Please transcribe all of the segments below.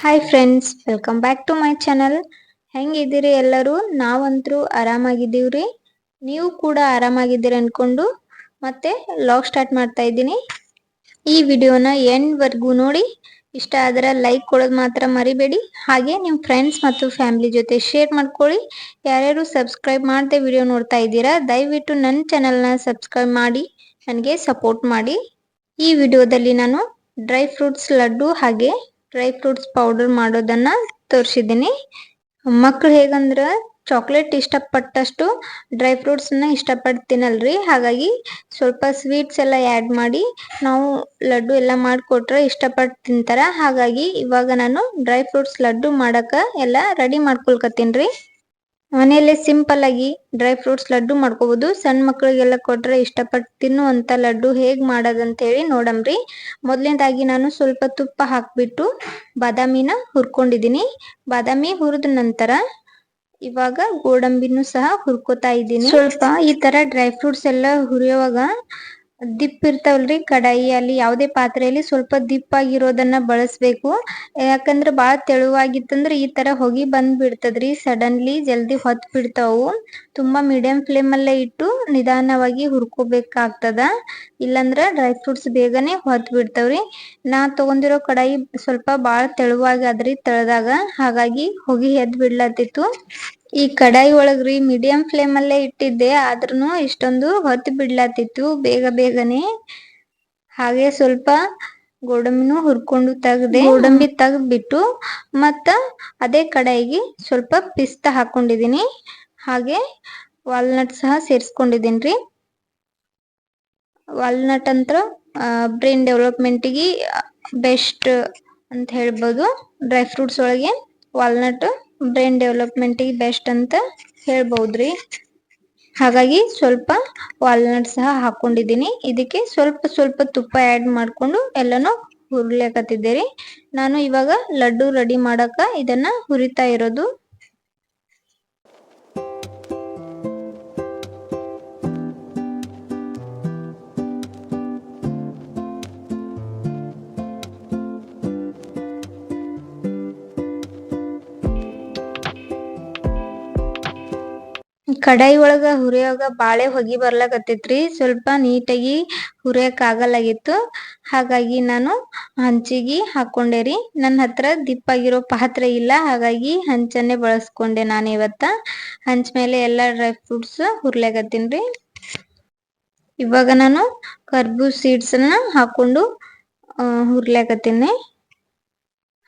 Hi friends welcome back to my channel ಹೆಂಗಿದ್ದೀರಿ ಎಲ್ಲರೂ? ನಾವಂತರೂ ರೀ ನೀವು ಕೂಡ ಆರಾಮಾಗಿದ್ದೀರಿ ಅಂದ್ಕೊಂಡು ಮತ್ತೆ ಲಾಗ್ ಸ್ಟಾರ್ಟ್ ಮಾಡ್ತಾ ಇದ್ದೀನಿ. ಈ ವಿಡಿಯೋನ ಎಂಡ್ವರೆಗೂ ನೋಡಿ. ಇಷ್ಟ ಆದರೆ ಲೈಕ್ ಕೊಡೋದು ಮಾತ್ರ ಮರಿಬೇಡಿ. ಹಾಗೆ ನಿಮ್ಮ ಫ್ರೆಂಡ್ಸ್ ಮತ್ತು ಫ್ಯಾಮಿಲಿ ಜೊತೆ ಶೇರ್ ಮಾಡ್ಕೊಳ್ಳಿ. ಯಾರ್ಯಾರು ಸಬ್ಸ್ಕ್ರೈಬ್ ಮಾಡದೆ ವಿಡಿಯೋ ನೋಡ್ತಾ ಇದ್ದೀರಾ, ದಯವಿಟ್ಟು ನನ್ನ ಚಾನಲ್ನ ಸಬ್ಸ್ಕ್ರೈಬ್ ಮಾಡಿ, ನನಗೆ ಸಪೋರ್ಟ್ ಮಾಡಿ. ಈ ವಿಡಿಯೋದಲ್ಲಿ ನಾನು ಡ್ರೈ ಫ್ರೂಟ್ಸ್ ಲಡ್ಡು ಹಾಗೆ ಡ್ರೈ ಫ್ರೂಟ್ಸ್ ಪೌಡರ್ ಮಾಡೋದನ್ನ ತೋರಿಸಿದ್ದೀನಿ. ಮಕ್ಳು ಹೇಗಂದ್ರೆ ಚಾಕ್ಲೇಟ್ ಇಷ್ಟಪಟ್ಟಷ್ಟು ಡ್ರೈ ಫ್ರೂಟ್ಸ್ನ ಇಷ್ಟಪಟ್ಟು ತಿನ್ನಲ್ರಿ ಹಾಗಾಗಿ ಸ್ವಲ್ಪ ಸ್ವೀಟ್ಸ್ ಎಲ್ಲ ಆ್ಯಡ್ ಮಾಡಿ ನಾವು ಲಡ್ಡು ಎಲ್ಲ ಮಾಡಿಕೊಟ್ರೆ ಇಷ್ಟಪಟ್ಟು ತಿಂತಾರೆ ಹಾಗಾಗಿ ಇವಾಗ ನಾನು ಡ್ರೈ ಫ್ರೂಟ್ಸ್ ಲಡ್ಡು ಮಾಡಕ್ಕೆ ಎಲ್ಲ ರೆಡಿ ಮಾಡ್ಕೊಳ್ಕತ್ತೀನಿ ರೀ. ಮನೆಯಲ್ಲೇ ಸಿಂಪಲ್ ಆಗಿ ಡ್ರೈ ಫ್ರೂಟ್ಸ್ ಲಡ್ಡು ಮಾಡ್ಕೋಬಹುದು ಸಣ್ಣ ಮಕ್ಕಳಿಗೆಲ್ಲ ಕೊಟ್ರೆ ಇಷ್ಟಪಟ್ಟು ತಿನ್ನುವಂತ ಲಡ್ಡು ಹೇಗ್ ಮಾಡೋದಂತ ಹೇಳಿ ನೋಡಮ್ರಿ ಮೊದಲನೇದಾಗಿ ನಾನು ಸ್ವಲ್ಪ ತುಪ್ಪ ಹಾಕ್ಬಿಟ್ಟು ಬಾದಾಮಿನ ಹುರ್ಕೊಂಡಿದೀನಿ ಬಾದಾಮಿ ಹುರಿದ ನಂತರ ಇವಾಗ ಗೋಡಂಬಿನೂ ಸಹ ಹುರ್ಕೋತಾ ಇದ್ದೀನಿ. ಸ್ವಲ್ಪ ಈ ತರ ಡ್ರೈ ಫ್ರೂಟ್ಸ್ ಎಲ್ಲ ಹುರಿಯುವಾಗ ದಿಪ್ ಇರ್ತಾವಲ್ರಿ, ಕಡಾಯಿ ಅಲ್ಲಿ ಯಾವುದೇ ಪಾತ್ರೆಯಲ್ಲಿ ಸ್ವಲ್ಪ ದಿಪ್ ಆಗಿರೋದನ್ನ ಬಳಸಬೇಕು. ಯಾಕಂದ್ರೆ ಬಾಳ ತೆಳುವಾಗಿತ್ತಂದ್ರೆ ಈ ತರ ಹೊಗಿ ಬಂದ್ ಬಿಡ್ತದ್ರಿ ಸಡನ್ಲಿ ಜಲ್ದಿ ಹೊತ್ ಬಿಡ್ತಾವು ತುಂಬಾ ಮೀಡಿಯಂ ಫ್ಲೇಮ್ ಅಲ್ಲೇ ಇಟ್ಟು ನಿಧಾನವಾಗಿ ಹುರ್ಕೋಬೇಕಾಗ್ತದ. ಇಲ್ಲಂದ್ರ ಡ್ರೈ ಫ್ರೂಟ್ಸ್ ಬೇಗನೆ ಹೊತ್ ಬಿಡ್ತಾವ್ರಿ ನಾ ತಗೊಂಡಿರೋ ಕಡಾಯಿ ಸ್ವಲ್ಪ ಬಾಳ ತೆಳುವಾಗಿ ಅದ್ರಿ ತಳದಾಗ. ಹಾಗಾಗಿ ಹೊಗಿ ಎದ್ ಬಿಡ್ಲತ್ತಿತ್ತು ಈ ಕಡಾಯಿ ಒಳಗ್ರಿ ಮೀಡಿಯಂ ಫ್ಲೇಮ್ ಅಲ್ಲೇ ಇಟ್ಟಿದ್ದೆ, ಆದ್ರೂನು ಇಷ್ಟೊಂದು ಹೊತ್ತು ಬಿಡ್ಲಾತಿತ್ತು ಬೇಗ ಬೇಗನೆ. ಹಾಗೆ ಸ್ವಲ್ಪ ಗೋಡಂಬಿನೂ ಹುರ್ಕೊಂಡು ತೆಗ್ದೆ, ಗೋಡಂಬಿ ತೆಗ್ದ್ಬಿಟ್ಟು ಮತ್ತ ಅದೇ ಕಡಾಯಿಗೆ ಸ್ವಲ್ಪ ಪಿಸ್ತಾ ಹಾಕೊಂಡಿದೀನಿ ಹಾಗೆ ವಾಲ್ನಟ್ ಸಹ ಸೇರಿಸ್ಕೊಂಡಿದ್ದೀನಿ ವಾಲ್ನಟ್ ಅಂತ ಬ್ರೈನ್ ಡೆವಲಪ್ಮೆಂಟಿಗೆ ಬೆಸ್ಟ್ ಅಂತ ಹೇಳ್ಬೋದು. ಡ್ರೈ ಫ್ರೂಟ್ಸ್ ಒಳಗೆ ವಾಲ್ನಟ್ ಬ್ರೈನ್ ಡೆವಲಪ್ಮೆಂಟಿಗೆ ಬೆಸ್ಟ್ ಅಂತ ಹೇಳ್ಬೋದ್ರಿ. ಹಾಗಾಗಿ ಸ್ವಲ್ಪ ವಾಲ್ನಟ್ ಸಹ ಹಾಕೊಂಡಿದ್ದೀನಿ. ಇದಕ್ಕೆ ಸ್ವಲ್ಪ ಸ್ವಲ್ಪ ತುಪ್ಪ ಆ್ಯಡ್ ಮಾಡಿಕೊಂಡು ಎಲ್ಲನೂ ಹುರ್ಲಿಕತ್ತಿದ್ದೀರಿ. ನಾನು ಇವಾಗ ಲಡ್ಡು ರೆಡಿ ಮಾಡಕ ಇದನ್ನ ಹುರಿತಾ ಇರೋದು. ಕಡಾಯಿ ಒಳಗ ಹುರಿಯೋಗ ಬಾಳೆ ಹೊಗಿ ಬರ್ಲಾಕತ್ತೈತ್ರಿ. ಸ್ವಲ್ಪ ನೀಟಾಗಿ ಹುರಿಯಕ್ ಆಗಲ್ಲಾಗಿತ್ತು ಹಾಗಾಗಿ ನಾನು ಹಂಚಿಗೆ ಹಾಕೊಂಡೆ ರೀ. ನನ್ನ ಹತ್ರ ದಿಪ್ಪಾಗಿರೋ ಪಾತ್ರೆ ಇಲ್ಲ. ಹಾಗಾಗಿ ಹಂಚನ್ನೇ ಬಳಸ್ಕೊಂಡೆ ನಾನು ಇವತ್ತ. ಹಂಚ ಮೇಲೆ ಎಲ್ಲ ಡ್ರೈ ಫ್ರೂಟ್ಸ್ ಹುರ್ಲಾಕತ್ತೀನಿ ಇವಾಗ ನಾನು ಕರ್ಬೂಜ್ ಸೀಡ್ಸನ್ನ ಹಾಕೊಂಡು ಹುರ್ಲಾಕತ್ತೀನಿ.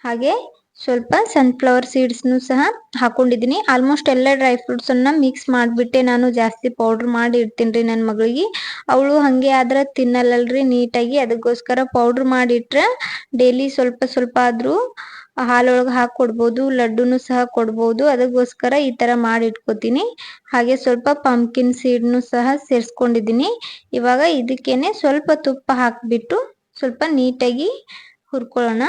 ಹಾಗೆ ಸ್ವಲ್ಪ ಸನ್ಫ್ಲವರ್ ಸೀಡ್ಸ್ನು ಸಹ ಹಾಕೊಂಡಿದ್ದೀನಿ. ಆಲ್ಮೋಸ್ಟ್ ಎಲ್ಲ ಡ್ರೈ ಫ್ರೂಟ್ಸನ್ನು ಮಿಕ್ಸ್ ಮಾಡಿಬಿಟ್ಟೆ ನಾನು. ಜಾಸ್ತಿ ಪೌಡ್ರ್ ಮಾಡಿ ಇಡ್ತೀನಿ ರೀ ನನ್ನ ಮಗಳಿಗೆ. ಅವಳು ಹಾಗೆ ಆದ್ರೆ ತಿನ್ನಲ್ಲಲ್ರಿ ನೀಟಾಗಿ. ಅದಕ್ಕೋಸ್ಕರ ಪೌಡ್ರ್ ಮಾಡಿಟ್ರೆ ಡೈಲಿ ಸ್ವಲ್ಪ ಸ್ವಲ್ಪ ಆದರೂ ಹಾಲೊಳಗೆ ಹಾಕಿ ಕೊಡ್ಬೋದು, ಲಡ್ಡುನು ಸಹ ಕೊಡ್ಬೋದು. ಅದಕ್ಕೋಸ್ಕರ ಈ ಥರ ಮಾಡಿ ಇಟ್ಕೋತೀನಿ. ಹಾಗೆ ಸ್ವಲ್ಪ ಪಂಪ್ಕಿನ್ ಸೀಡ್ನು ಸಹ ಸೇರಿಸ್ಕೊಂಡಿದ್ದೀನಿ. ಇವಾಗ ಇದಕ್ಕೇನೆ ಸ್ವಲ್ಪ ತುಪ್ಪ ಹಾಕಿಬಿಟ್ಟು ಸ್ವಲ್ಪ ನೀಟಾಗಿ ಹುರ್ಕೊಳ್ಳೋಣ.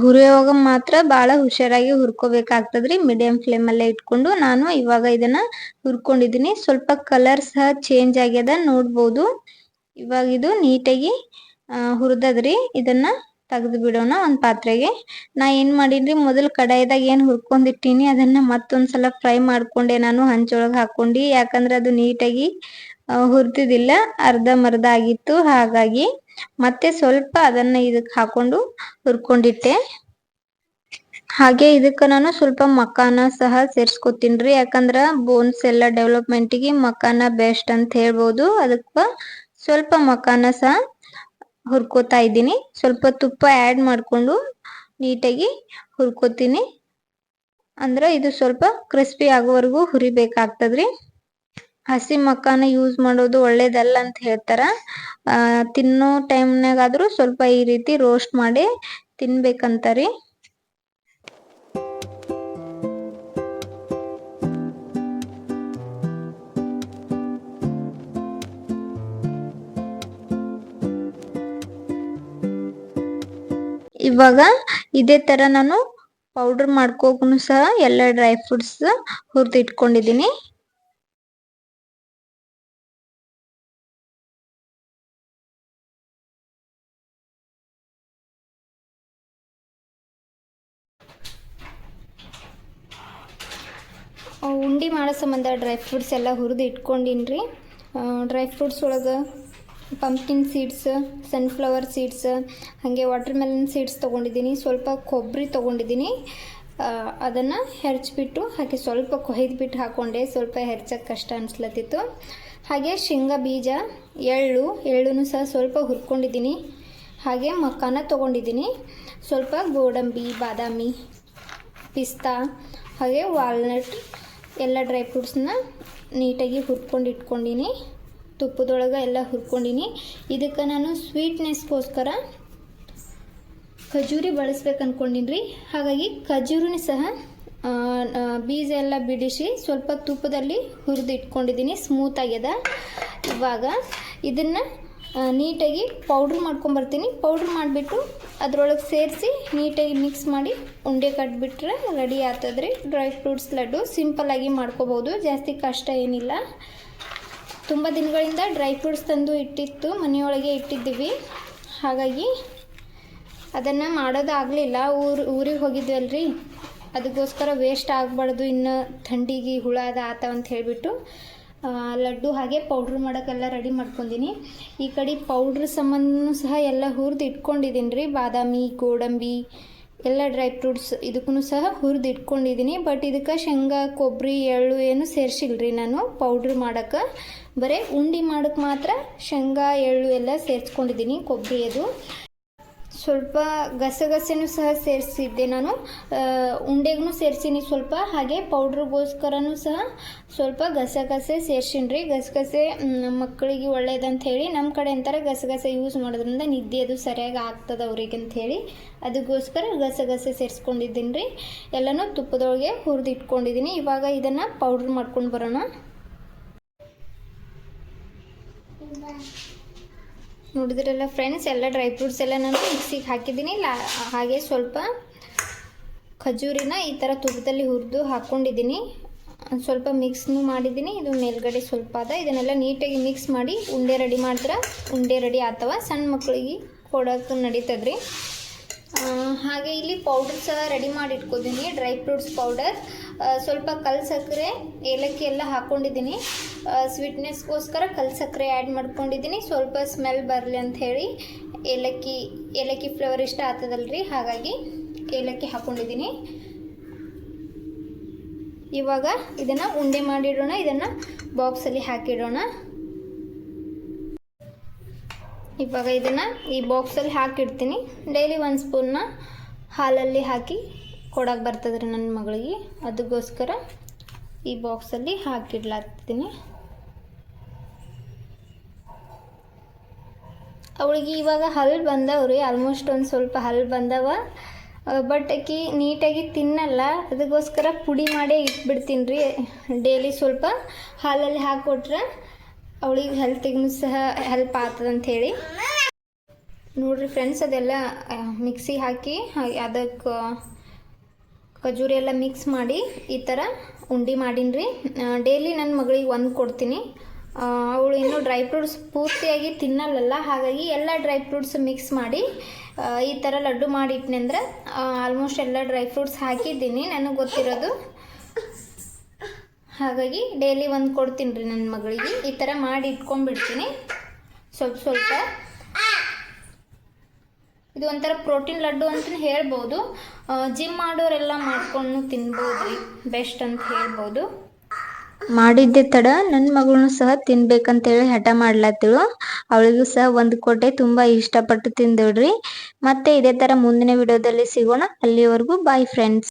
ಹುರಿಯುವಾಗ ಮಾತ್ರ ಬಹಳ ಹುಷಾರಾಗಿ ಹುರ್ಕೋಬೇಕಾಗ್ತದ್ರಿ. ಮೀಡಿಯಂ ಫ್ಲೇಮ್ ಅಲ್ಲೇ ಇಟ್ಕೊಂಡು ನಾನು ಇವಾಗ ಇದನ್ನ ಹುರ್ಕೊಂಡಿದ್ದೀನಿ ಸ್ವಲ್ಪ ಕಲರ್ ಸಹ ಚೇಂಜ್ ಆಗ್ಯದ ನೋಡ್ಬೋದು. ಇವಾಗ ಇದು ನೀಟಾಗಿ ಹುರಿದದ್ರಿ. ಇದನ್ನ ತೆಗೆದು ಬಿಡೋಣ ಒಂದು ಪಾತ್ರೆಗೆ. ನಾ ಏನು ಮಾಡೀನಿ ಮೊದಲು ಕಡಾಯಿದಾಗ ಏನು ಹುರ್ಕೊಂಡಿಟ್ಟೀನಿ, ಅದನ್ನ ಮತ್ತೊಂದ್ಸಲ ಫ್ರೈ ಮಾಡ್ಕೊಂಡೆ ನಾನು ಹಂಚೊಳಗೆ ಹಾಕೊಂಡು. ಯಾಕಂದ್ರೆ ಅದು ನೀಟಾಗಿ ಹುರಿದಿದ್ದಿಲ್ಲ. ಅರ್ಧ ಮರ್ದ ಆಗಿತ್ತು. ಹಾಗಾಗಿ ಮತ್ತೆ ಸ್ವಲ್ಪ ಅದನ್ನ ಇದಕ್ಕೆ ಹಾಕೊಂಡು ಹುರ್ಕೊಂಡಿಟ್ಟೆ. ಹಾಗೆ ಇದಕ್ಕೆ ನಾನು ಸ್ವಲ್ಪ ಮಕಾನ ಸಹ ಸೇರ್ಸ್ಕೊತೀನ್ರಿ. ಯಾಕಂದ್ರ ಬೋನ್ಸ್ ಎಲ್ಲ ಡೆವಲಪ್ಮೆಂಟಿಗೆ ಮಕಾನ ಬೆಸ್ಟ್ ಅಂತ ಹೇಳ್ಬೋದು. ಅದಕ್ಕೆ ಸ್ವಲ್ಪ ಮಕಾನ ಸಹ ಹುರ್ಕೋತಾ ಇದ್ದೀನಿ. ಸ್ವಲ್ಪ ತುಪ್ಪ ಆ್ಯಡ್ ಮಾಡಿಕೊಂಡು ನೀಟಾಗಿ ಹುರ್ಕೋತೀನಿ. ಅಂದ್ರೆ ಇದು ಸ್ವಲ್ಪ ಕ್ರಿಸ್ಪಿ ಆಗೋವರೆಗೂ ಹುರಿಬೇಕಾಗ್ತದ್ರಿ. ಹಸಿ ಮಕ್ಕಾನ ಯೂಸ್ ಮಾಡೋದು ಒಳ್ಳೇದಲ್ಲ ಅಂತ ಹೇಳ್ತಾರ. ತಿನ್ನೋ ಟೈಮ್ನಾಗಾದ್ರೂ ಸ್ವಲ್ಪ ಈ ರೀತಿ ರೋಸ್ಟ್ ಮಾಡಿ ತಿನ್ಬೇಕಂತಾರಿ. ಇವಾಗ ಇದೇ ತರ ನಾನು ಪೌಡರ್ ಮಾಡ್ಕೋಕು ಸಹ ಎಲ್ಲ ಡ್ರೈ ಫ್ರೂಟ್ಸ್ ಹುರಿದು ಇಟ್ಕೊಂಡಿದ್ದೀನಿ ಉಂಡೆ ಮಾಡೋ ಸಂಬಂಧ ಡ್ರೈ ಫ್ರೂಟ್ಸ್ ಎಲ್ಲ ಹುರಿದು ಇಟ್ಕೊಂಡಿನ್ರಿ. ಡ್ರೈ ಫ್ರೂಟ್ಸ್ ಒಳಗೆ ಪಂಪ್ಕಿನ್ ಸೀಡ್ಸ್ ಸನ್ಫ್ಲವರ್ ಸೀಡ್ಸ್ ಹಾಗೆ ವಾಟರ್ ಮೆಲನ್ ಸೀಡ್ಸ್ ತೊಗೊಂಡಿದ್ದೀನಿ. ಸ್ವಲ್ಪ ಕೊಬ್ಬರಿ ತೊಗೊಂಡಿದ್ದೀನಿ. ಅದನ್ನು ಹೆರ್ಚ್ಬಿಟ್ಟು ಹಾಗೆ ಸ್ವಲ್ಪ ಕೊಯ್ದುಬಿಟ್ಟು ಹಾಕ್ಕೊಂಡೆ ಸ್ವಲ್ಪ ಹೆರ್ಚಕ್ಕೆ ಕಷ್ಟ ಅನಿಸ್ಲತ್ತಿತ್ತು. ಹಾಗೆ ಶೇಂಗಾ ಬೀಜ, ಎಳ್ಳು ಎಳ್ಳು ಸಹ ಸ್ವಲ್ಪ ಹುರ್ಕೊಂಡಿದ್ದೀನಿ. ಹಾಗೆ ಮಕ್ಕಾನ ತೊಗೊಂಡಿದ್ದೀನಿ. ಸ್ವಲ್ಪ ಗೋಡಂಬಿ, ಬಾದಾಮಿ, ಪಿಸ್ತಾ, ಹಾಗೆ ವಾಲ್ನಟ್ ಎಲ್ಲ ಡ್ರೈ ಫ್ರೂಟ್ಸ್ನ ನೀಟಾಗಿ ಹುರ್ಕೊಂಡು ಇಟ್ಕೊಂಡಿನಿ. ತುಪ್ಪದೊಳಗೆ ಎಲ್ಲ ಹುರ್ಕೊಂಡಿನಿ. ಇದಕ್ಕೆ ನಾನು ಸ್ವೀಟ್ನೆಸ್ಗೋಸ್ಕರ ಖಜೂರಿ ಬಳಸ್ಬೇಕು ಅಂದ್ಕೊಂಡಿನಿ ರೀ ಹಾಗಾಗಿ ಖಜೂರಿನ ಸಹ ಬೀಜ ಎಲ್ಲ ಬಿಡಿಸಿ ಸ್ವಲ್ಪ ತುಪ್ಪದಲ್ಲಿ ಹುರಿದು ಇಟ್ಕೊಂಡಿದ್ದೀನಿ ಸ್ಮೂತ್ ಆಗ್ಯದ. ಇವಾಗ ಇದನ್ನು ನೀಟಾಗಿ ಪೌಡ್ರ್ ಮಾಡ್ಕೊಂಬರ್ತೀನಿ. ಪೌಡ್ರ್ ಮಾಡಿಬಿಟ್ಟು ಅದರೊಳಗೆ ಸೇರಿಸಿ ನೀಟಾಗಿ ಮಿಕ್ಸ್ ಮಾಡಿ ಉಂಡೆ ಕಟ್ಬಿಟ್ರೆ ರೆಡಿ ಆಗ್ತದ್ರಿ. ಡ್ರೈ ಫ್ರೂಟ್ಸ್ ಲಡ್ಡು ಸಿಂಪಲ್ಲಾಗಿ ಮಾಡ್ಕೋಬೋದು. ಜಾಸ್ತಿ ಕಷ್ಟ ಏನಿಲ್ಲ. ತುಂಬ ದಿನಗಳಿಂದ ಡ್ರೈ ಫ್ರೂಟ್ಸ್ ತಂದು ಇಟ್ಟಿತ್ತು. ಮನೆಯೊಳಗೆ ಇಟ್ಟಿದ್ದೀವಿ. ಹಾಗಾಗಿ ಅದನ್ನು ಮಾಡೋದಾಗಲಿಲ್ಲ. ಊರು, ಊರಿಗೆ ಹೋಗಿದ್ವಲ್ರಿ. ಅದಕ್ಕೋಸ್ಕರ ವೇಸ್ಟ್ ಆಗಬಾರ್ದು. ಇನ್ನು ಥಂಡಿಗೆ ಹುಳ ಅದು ಆತ ಅಂತ ಹೇಳಿಬಿಟ್ಟು ಲಡ್ಡು ಹಾಗೆ ಪೌಡ್ರ್ ಮಾಡೋಕ್ಕೆಲ್ಲ ರೆಡಿ ಮಾಡ್ಕೊಂಡಿನಿ. ಈ ಕಡೆ ಪೌಡ್ರ್ ಸಂಬಂಧನೂ ಸಹ ಎಲ್ಲ ಹುರಿದು ಇಟ್ಕೊಂಡಿದ್ದೀನಿ ರೀ. ಬಾದಾಮಿ, ಗೋಡಂಬಿ, ಎಲ್ಲ ಡ್ರೈ ಫ್ರೂಟ್ಸ್ ಇದಕ್ಕೂ ಸಹ ಹುರಿದು ಇಟ್ಕೊಂಡಿದ್ದೀನಿ ಬಟ್ ಇದಕ್ಕೆ ಶೇಂಗಾ ಕೊಬ್ಬರಿ ಎಳ್ಳು ಏನು ಸೇರಿಸಿಲ್ರಿ ನಾನು ಪೌಡ್ರ್ ಮಾಡೋಕ್ಕೆ ಬರೀ ಉಂಡೆ ಮಾಡೋಕ್ಕೆ ಮಾತ್ರ ಶೇಂಗಾ, ಎಳ್ಳು ಎಲ್ಲ ಸೇರಿಸ್ಕೊಂಡಿದ್ದೀನಿ ಕೊಬ್ಬರಿ ಅದು. ಸ್ವಲ್ಪ ಗಸಗಸೆನೂ ಸಹ ಸೇರಿಸಿದ್ದೆ ನಾನು. ಉಂಡೆಗೂ ಸೇರಿಸೀನಿ ಸ್ವಲ್ಪ, ಹಾಗೆ ಪೌಡ್ರಿಗೋಸ್ಕರನೂ ಸಹ ಸ್ವಲ್ಪ ಗಸಗಸೆ ಸೇರ್ಸೀನಿ ರೀ ಗಸಗಸೆ ಮಕ್ಕಳಿಗೆ ಒಳ್ಳೇದಂತ ಹೇಳಿ ನಮ್ಮ ಕಡೆ ಅಂತಾರೆ ಗಸಗಸೆ ಯೂಸ್ ಮಾಡೋದ್ರಿಂದ ನಿದ್ದೆ ಅದು ಸರಿಯಾಗಿ ಆಗ್ತದೆ ಅವ್ರಿಗೆ ಅಂತ ಹೇಳಿ ಅದಕ್ಕೋಸ್ಕರ ಗಸಗಸೆ ಸೇರಿಸ್ಕೊಂಡಿದ್ದೀನಿ ರೀ ಎಲ್ಲನೂ ತುಪ್ಪದೊಳಗೆ ಹುರಿದು ಇಟ್ಕೊಂಡಿದ್ದೀನಿ ಇವಾಗ ಇದನ್ನು ಪೌಡ್ರ್ ಮಾಡ್ಕೊಂಡು ಬರೋಣ. ನೋಡಿದ್ರಲ್ಲ ಫ್ರೆಂಡ್ಸ್ ಎಲ್ಲ ಡ್ರೈ ಫ್ರೂಟ್ಸ್ ಎಲ್ಲ ನಾನು ಮಿಕ್ಸಿಗೆ ಹಾಕಿದ್ದೀನಿ. ಹಾಗೆ ಸ್ವಲ್ಪ ಖಜೂರಿನ ಈ ಥರ ತುಪ್ಪದಲ್ಲಿ ಹುರಿದು ಹಾಕ್ಕೊಂಡಿದ್ದೀನಿ ಸ್ವಲ್ಪ ಮಿಕ್ಸ್ನು ಮಾಡಿದ್ದೀನಿ. ಇದು ಮೇಲ್ಗಡೆ ಸ್ವಲ್ಪ ಅದ. ಇದನ್ನೆಲ್ಲ ನೀಟಾಗಿ ಮಿಕ್ಸ್ ಮಾಡಿ ಉಂಡೆ ರೆಡಿ ಮಾಡಿದ್ರೆ ಉಂಡೆ ರೆಡಿ ಆತವ. ಸಣ್ಣ ಮಕ್ಕಳಿಗೆ ಕೊಡೋಕೆ ನಡೀತದ್ರಿ. ಹಾಗೆ ಇಲ್ಲಿ ಪೌಡರ್ ಸಹ ರೆಡಿ ಮಾಡಿ ಇಟ್ಕೊತೀನಿ. ಡ್ರೈ ಫ್ರೂಟ್ಸ್ ಪೌಡರ್ ಸ್ವಲ್ಪ ಕಲ್ ಸಕ್ಕರೆ, ಏಲಕ್ಕಿ ಎಲ್ಲ ಹಾಕ್ಕೊಂಡಿದ್ದೀನಿ ಸ್ವೀಟ್ನೆಸ್ಗೋಸ್ಕರ ಕಲ್ ಸಕ್ಕರೆ ಆ್ಯಡ್ ಮಾಡ್ಕೊಂಡಿದ್ದೀನಿ. ಸ್ವಲ್ಪ ಸ್ಮೆಲ್ ಬರಲಿ ಅಂತ ಹೇಳಿ ಏಲಕ್ಕಿ ಏಲಕ್ಕಿ ಫ್ಲೇವರ್ ಇಷ್ಟ ಆಗ್ತದಲ್ರಿ ಹಾಗಾಗಿ ಏಲಕ್ಕಿ ಹಾಕ್ಕೊಂಡಿದ್ದೀನಿ ಇವಾಗ ಇದನ್ನು ಉಂಡೆ ಮಾಡಿಡೋಣ. ಇದನ್ನು ಬಾಕ್ಸಲ್ಲಿ ಹಾಕಿಡೋಣ. ಇವಾಗ ಇದನ್ನು ಈ ಬಾಕ್ಸಲ್ಲಿ ಹಾಕಿಡ್ತೀನಿ. ಡೈಲಿ ಒಂದು ಸ್ಪೂನ್ನ ಹಾಲಲ್ಲಿ ಹಾಕಿ ಕೊಡೋಕೆ ಬರ್ತದೆ ನನ್ನ ಮಗಳಿಗೆ. ಅದಕ್ಕೋಸ್ಕರ ಈ ಬಾಕ್ಸಲ್ಲಿ ಹಾಕಿಡ್ಲಾಗ್ತೀನಿ ಅವಳಿಗೆ ಇವಾಗ ಹಲ್ಲು ಬಂದವ್ರಿ ಆಲ್ಮೋಸ್ಟ್ ಒಂದು ಸ್ವಲ್ಪ ಹಲ್ಲು ಬಂದವ. ಬಟ್ ಆಕಿ ನೀಟಾಗಿ ತಿನ್ನಲ್ಲ ಅದಕ್ಕೋಸ್ಕರ ಪುಡಿ ಮಾಡೇ ಇಟ್ಬಿಡ್ತೀನಿ ರೀ ಡೈಲಿ ಸ್ವಲ್ಪ ಹಾಲಲ್ಲಿ ಹಾಕಿಕೊಟ್ರೆ ಅವಳಿಗೆ ಹೆಲ್ತಿಗೂ ಸಹ ಹೆಲ್ಪ್ ಆಗ್ತದೆ ಅಂಥೇಳಿ ನೋಡಿರಿ ಫ್ರೆಂಡ್ಸ್ ಅದೆಲ್ಲ ಮಿಕ್ಸಿ ಹಾಕಿ ಅದಕ್ಕೆ ಖಜೂರಿ ಎಲ್ಲ ಮಿಕ್ಸ್ ಮಾಡಿ ಈ ಥರ ಉಂಡೆ ಮಾಡೀನಿ ರೀ. ಡೈಲಿ ನನ್ನ ಮಗಳಿಗೆ ಒಂದು ಕೊಡ್ತೀನಿ. ಅವಳು ಇನ್ನೂ ಡ್ರೈ ಫ್ರೂಟ್ಸ್ ಪೂರ್ತಿಯಾಗಿ ತಿನ್ನಲ್ಲಲ್ಲ, ಹಾಗಾಗಿ ಎಲ್ಲ ಡ್ರೈ ಫ್ರೂಟ್ಸ್ ಮಿಕ್ಸ್ ಮಾಡಿ ಈ ಥರ ಲಡ್ಡು ಮಾಡಿ ಅಂದ್ರೆ ಆಲ್ಮೋಸ್ಟ್ ಎಲ್ಲ ಡ್ರೈ ಫ್ರೂಟ್ಸ್ ಹಾಕಿದ್ದೀನಿ, ನನಗೆ ಗೊತ್ತಿರೋದು. ಹಾಗಾಗಿ ಡೈಲಿ ಒಂದು ಕೊಡ್ತೀನಿ ರೀ ನನ್ನ ಮಗಳಿಗೆ. ಈ ಥರ ಮಾಡಿ ಇಟ್ಕೊಂಡ್ಬಿಡ್ತೀನಿ. ಸ್ವಲ್ಪ ಸ್ವಲ್ಪ. ಇದು ಒಂಥರ ಪ್ರೋಟೀನ್ ಲಡ್ಡು ಅಂತ ಹೇಳ್ಬೋದು. ಜಿಮ್ ಮಾಡೋರೆಲ್ಲ ಮಾಡ್ಕೊಂಡು ತಿನ್ಬೋದು ರೀ ಬೆಸ್ಟ್ ಅಂತ ಹೇಳ್ಬೋದು. ಮಾಡಿದ್ದೆ ತಡ ನನ್ನ ಮಗಳನ್ನು ಸಹ ತಿನ್ಬೇಕಂತೇಳಿ ಹಠ ಮಾಡ್ಲತ್ತಿಳು. ಅವಳಿಗೂ ಸಹ ಒಂದು ಕೋಟೆ ತುಂಬ ಇಷ್ಟಪಟ್ಟು ತಿಂದಳ್ರಿ. ಮತ್ತೆ ಇದೇ ತರ ಮುಂದಿನ ವಿಡಿಯೋದಲ್ಲಿ ಸಿಗೋಣ. ಅಲ್ಲಿವರೆಗೂ ಬಾಯ್ ಫ್ರೆಂಡ್ಸ್